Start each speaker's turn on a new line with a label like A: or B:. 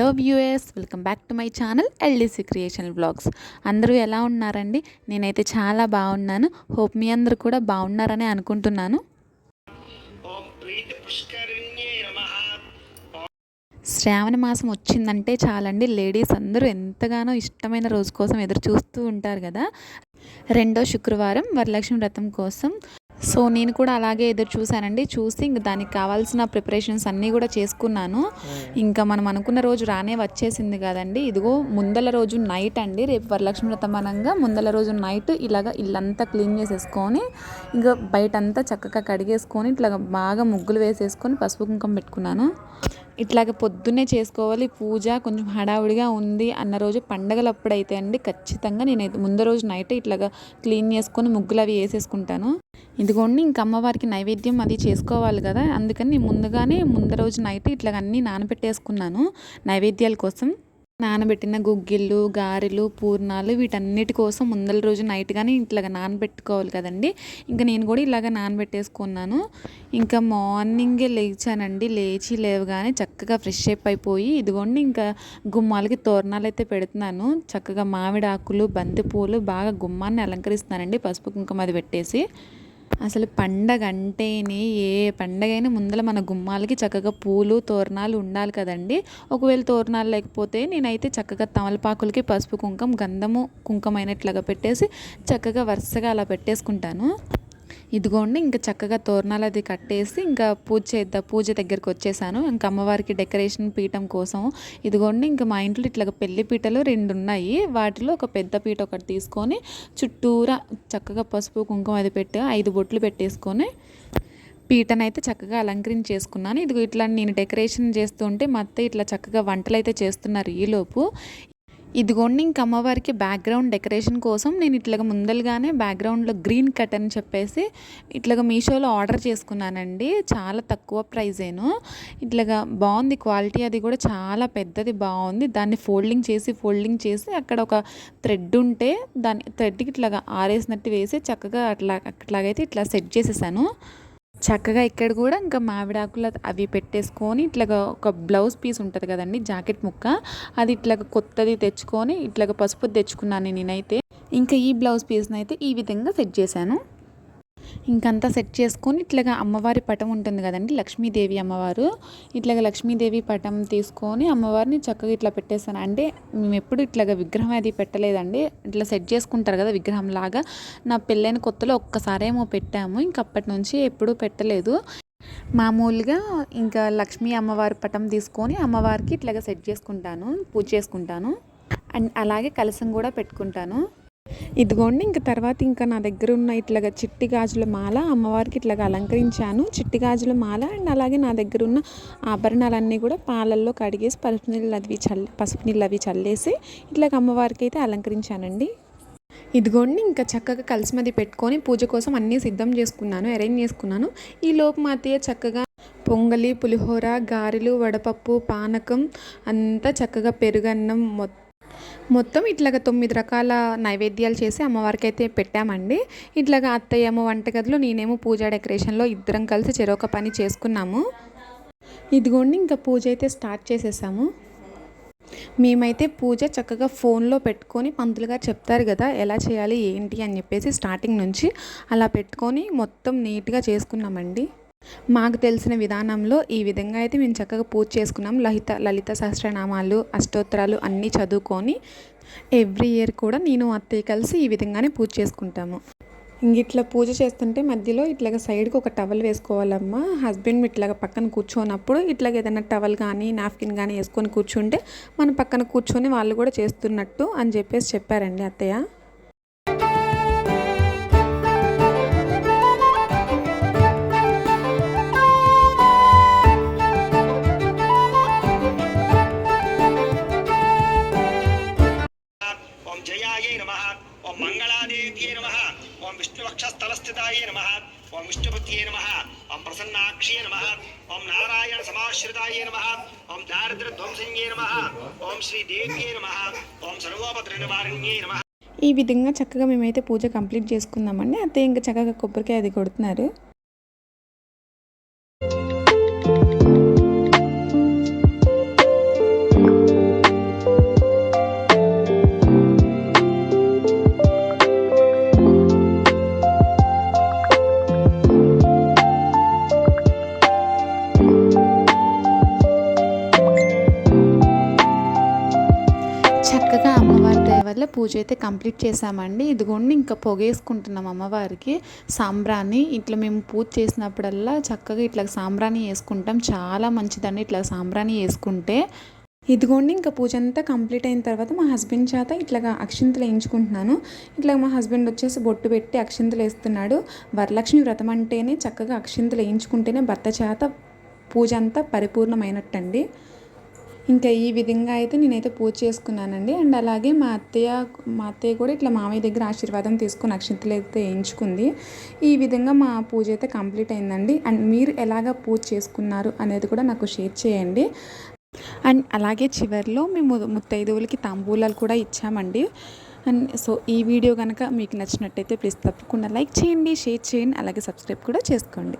A: Hello viewers welcome back to my channel LDC creation blogs అందరూ ఎలా ఉన్నారండి? నేనైతే చాలా బాగున్నాను. హోప్ మీ అందరూ కూడా బాగున్నారని అనుకుంటున్నాను. శ్రావణ మాసం వచ్చిందంటే చాలండి. లేడీస్ అందరూ ఎంతగానో ఇష్టమైన రోజు కోసం ఎదురు చూస్తూ ఉంటారు కదా. రెండో శుక్రవారం వరలక్ష్మి వ్రతం కోసం సో నేను కూడా అలాగే ఎదురు చూశానండి. చూసి ఇంక దానికి కావాల్సిన ప్రిపరేషన్స్ అన్నీ కూడా చేసుకున్నాను. ఇంకా మనం అనుకున్న రోజు రానే వచ్చేసింది కదండి. ఇదిగో ముందల రోజు నైట్ అండి. రేపు వరలక్ష్మి వ్రతం అనగా ముందల రోజు నైట్ ఇలాగ ఇల్లంతా క్లీన్ చేసేసుకొని ఇంకా బయటంతా చక్కగా కడిగేసుకొని ఇట్లా బాగా ముగ్గులు వేసేసుకొని పసుపు కుంకుమ పెట్టుకున్నాను. ఇట్లాగ పొద్దున్నే చేసుకోవాలి. పూజ కొంచెం హడావుడిగా ఉంది అన్న రోజు పండగలప్పుడు అయితే అండి ఖచ్చితంగా నేనైతే ముందు రోజు నైట్ ఇట్లాగా క్లీన్ చేసుకొని ముగ్గులు అవి వేసేసుకుంటాను. ఇదిగోండి ఇంక అమ్మవారికి నైవేద్యం అది చేసుకోవాలి కదా అందుకని నేను ముందుగానే ముందు రోజు నైట్ ఇట్లా అన్నీ నానబెట్టేసుకున్నాను నైవేద్యాల కోసం. నానబెట్టిన గుగ్గిళ్ళు గారెలు పూర్ణాలు వీటన్నిటి కోసం ముందల రోజు నైట్ కానీ ఇట్లాగ నానబెట్టుకోవాలి కదండి. ఇంకా నేను కూడా ఇలాగ నానబెట్టేసుకున్నాను. ఇంకా మార్నింగే లేచానండి లేచి లేవగానే చక్కగా ఫ్రెష్ అప్ అయిపోయి ఇదిగోండి ఇంకా గుమ్మాలకి తోరణాలు అయితే పెడుతున్నాను. చక్కగా మామిడి ఆకులు బంతిపూలు బాగా గుమ్మాన్ని అలంకరిస్తున్నానండి పసుపు కుంకుమ అది పెట్టేసి. అసలు పండగ అంటేనే ఏ పండగ అయినా ముందర మన గుమ్మాలకి చక్కగా పూలు తోరణాలు ఉండాలి కదండి. ఒకవేళ తోరణాలు లేకపోతే నేనైతే చక్కగా తమలపాకులకి పసుపు కుంకం గంధము కుంకం అయినట్లుగా పెట్టేసి చక్కగా వరుసగా అలా పెట్టేసుకుంటాను. ఇదిగోండి ఇంకా చక్కగా తోరణాలు అది కట్టేసి ఇంకా పూజ చేద్దాం పూజ దగ్గరికి వచ్చేసాను. ఇంకా అమ్మవారికి డెకరేషన్ పీఠం కోసం ఇదిగోండి ఇంకా మా ఇంట్లో ఇట్లా పెళ్ళి పీటలు రెండు ఉన్నాయి. వాటిలో ఒక పెద్ద పీట ఒకటి తీసుకొని చుట్టూరా చక్కగా పసుపు కుంకుమ అది పెట్టి ఐదు బొట్లు పెట్టేసుకొని పీటనైతే చక్కగా అలంకరించేసుకున్నాను. ఇదిగో ఇట్లా నేను డెకరేషన్ చేస్తుంటే మా అత్త ఇట్లా చక్కగా వంటలు అయితే చేస్తున్నారు ఈలోపు ఇదిగోండి ఇంక అమ్మవారికి బ్యాక్గ్రౌండ్ డెకరేషన్ కోసం నేను ఇట్లాగ ముందలుగానే బ్యాక్గ్రౌండ్లో గ్రీన్ కట్ అని చెప్పేసి ఇట్లాగ మీషోలో ఆర్డర్ చేసుకున్నానండి. చాలా తక్కువ ప్రైజేను ఇట్లాగా బాగుంది క్వాలిటీ అది కూడా చాలా పెద్దది బాగుంది. దాన్ని ఫోల్డింగ్ చేసి ఫోల్డింగ్ చేసి అక్కడ ఒక థ్రెడ్ ఉంటే దాన్ని థ్రెడ్కి ఇట్లాగా ఆరేసినట్టు వేసి చక్కగా అట్లా అట్లాగైతే ఇట్లా సెట్ చేసేసాను. చక్కగా ఇక్కడ కూడా ఇంకా మామిడాకులు అవి పెట్టేసుకొని ఇట్లాగా ఒక బ్లౌజ్ పీస్ ఉంటుంది కదండి జాకెట్ ముక్క. అది ఇట్లా కొత్తది తెచ్చుకొని ఇట్లాగా పసుపు తెచ్చుకున్నాను నేనైతే. ఇంకా ఈ బ్లౌజ్ పీస్ని అయితే ఈ విధంగా సెట్ చేశాను. ఇంకంతా సెట్ చేసుకొని ఇట్లాగా అమ్మవారి పటం ఉంటుంది కదండి లక్ష్మీదేవి అమ్మవారు. ఇట్లాగా లక్ష్మీదేవి పటం తీసుకొని అమ్మవారిని చక్కగా ఇట్లా పెట్టేస్తాను. అంటే మేము ఎప్పుడు ఇట్లాగా విగ్రహం అది పెట్టలేదండి. ఇట్లా సెట్ చేసుకుంటారు కదా విగ్రహం లాగా. నా పెళ్ళైన కొత్తలో ఒక్కసారేమో పెట్టాము ఇంకప్పటి నుంచి ఎప్పుడూ పెట్టలేదు. మామూలుగా ఇంకా లక్ష్మీ అమ్మవారి పటం తీసుకొని అమ్మవారికి ఇట్లాగా సెట్ చేసుకుంటాను పూజ చేసుకుంటాను. అండ్ అలాగే కలసం కూడా పెట్టుకుంటాను. ఇదిగోండి ఇంక తర్వాత ఇంకా నా దగ్గర ఉన్న ఇట్లాగా చిట్టి గాజుల మాల అమ్మవారికి ఇట్లాగా అలంకరించాను. చిట్టి గాజుల మాల అండ్ అలాగే నా దగ్గర ఉన్న ఆభరణాలన్నీ కూడా పాలల్లో కడిగేసి పసుపు నీళ్ళు అవి చల్లి పసుపు నీళ్ళు అవి చల్లేసి ఇట్లాగ అమ్మవారికి అయితే అలంకరించానండి. ఇదిగోండి ఇంకా చక్కగా కలిసిమది పెట్టుకొని పూజ కోసం అన్నీ సిద్ధం చేసుకున్నాను అరేంజ్ చేసుకున్నాను. ఈ లోపు మా అత్తయ్య చక్కగా పొంగలి పులిహోర గారెలు వడపప్పు పానకం అంతా చక్కగా పెరుగన్నం మొత్తం మొత్తం ఇట్లాగ తొమ్మిది రకాల నైవేద్యాలు చేసి అమ్మవారికి అయితే పెట్టామండి. ఇట్లాగ అత్తయ్యమ్మ వంటగదిలో నేనేమో పూజా డెకరేషన్లో ఇద్దరం కలిసి చెరొక పని చేసుకున్నాము. ఇదిగోండి ఇంకా పూజ అయితే స్టార్ట్ చేసేసాము. మేమైతే పూజ చక్కగా ఫోన్లో పెట్టుకొని పంతులు గారు చెప్తారు కదా ఎలా చేయాలి ఏంటి అని చెప్పేసి స్టార్టింగ్ నుంచి అలా పెట్టుకొని మొత్తం నీట్గా చేసుకున్నామండి. మాకు తెలిసిన విధానంలో ఈ విధంగా అయితే మేము చక్కగా పూజ చేసుకున్నాం. లలిత లలిత సహస్రనామాలు అష్టోత్తరాలు అన్నీ చదువుకొని ఎవ్రీ ఇయర్ కూడా నేను అత్తయ్య కలిసి ఈ విధంగానే పూజ చేసుకుంటాము. ఇంక ఇట్లా పూజ చేస్తుంటే మధ్యలో ఇట్లాగ సైడ్కి ఒక టవల్ వేసుకోవాలమ్మా. హస్బెండ్ ఇట్లాగ పక్కన కూర్చోనప్పుడు ఇట్లాగ ఏదైనా టవల్ కానీ నాప్కిన్ కానీ వేసుకొని కూర్చుంటే మన పక్కన కూర్చొని వాళ్ళు కూడా చేస్తున్నట్టు అని చెప్పేసి చెప్పారండి అత్తయ్య.
B: విష్ణువక్షస్థలస్థితాయై నమ ఓం విష్ణుపత్యే నమ ఓం ప్రసన్నాక్షయై నమ ఓం నారాయణ సమాశ్రితాయై నమ ఓం దారిద్ర్యధ్వంసన్యై నమ ఓం శ్రీదేవ్యై నమ ఓం సర్వోపద్ర నివారణ్యై
A: ఈ విధంగా చక్కగా మేమైతే పూజ కంప్లీట్ చేసుకుందామండి అయితే ఇంకా చక్కగా కొబ్బరికాయ అది కొడుతున్నారు. పూజ అయితే కంప్లీట్ చేసామండి ఇదిగోండి ఇంకా పొగేసుకుంటున్నాం అమ్మవారికి. సాంబ్రాణి ఇట్లా మేము పూజ చేసినప్పుడల్లా చక్కగా ఇట్లా సాంబ్రాణి వేసుకుంటాం. చాలా మంచిదండి ఇట్లా సాంబ్రాణి వేసుకుంటే. ఇదిగోండి ఇంకా పూజ అంతా కంప్లీట్ అయిన తర్వాత మా హస్బెండ్ చేత ఇట్లాగా అక్షింతలు వేయించుకుంటున్నాను. ఇట్లా మా హస్బెండ్ వచ్చేసి బొట్టు పెట్టి అక్షింతలు వేస్తున్నాడు. వరలక్ష్మి వ్రతం అంటేనే చక్కగా అక్షింతలు వేయించుకుంటేనే భర్త చేత పూజ అంతా పరిపూర్ణమైనట్టండి. ఇంకా ఈ విధంగా అయితే నేనైతే పూజ చేసుకున్నానండి. అండ్ అలాగే మా అత్తయ్య మా అత్తయ్య కూడా ఇట్లా మామయ్య దగ్గర ఆశీర్వాదం తీసుకుని అక్షింతలు అయితే వేయించుకుంది. ఈ విధంగా మా పూజ అయితే కంప్లీట్ అయిందండి. అండ్ మీరు ఎలాగ పూజ చేసుకున్నారు అనేది కూడా నాకు షేర్ చేయండి. అండ్ అలాగే చివరిలో మేము ముత్తైదువులకి తాంబూలాలు కూడా ఇచ్చామండి. అండ్ సో ఈ వీడియో కనుక మీకు నచ్చినట్టయితే ప్లీజ్ తప్పకుండా లైక్ చేయండి షేర్ చేయండి అలాగే సబ్స్క్రైబ్ కూడా చేసుకోండి.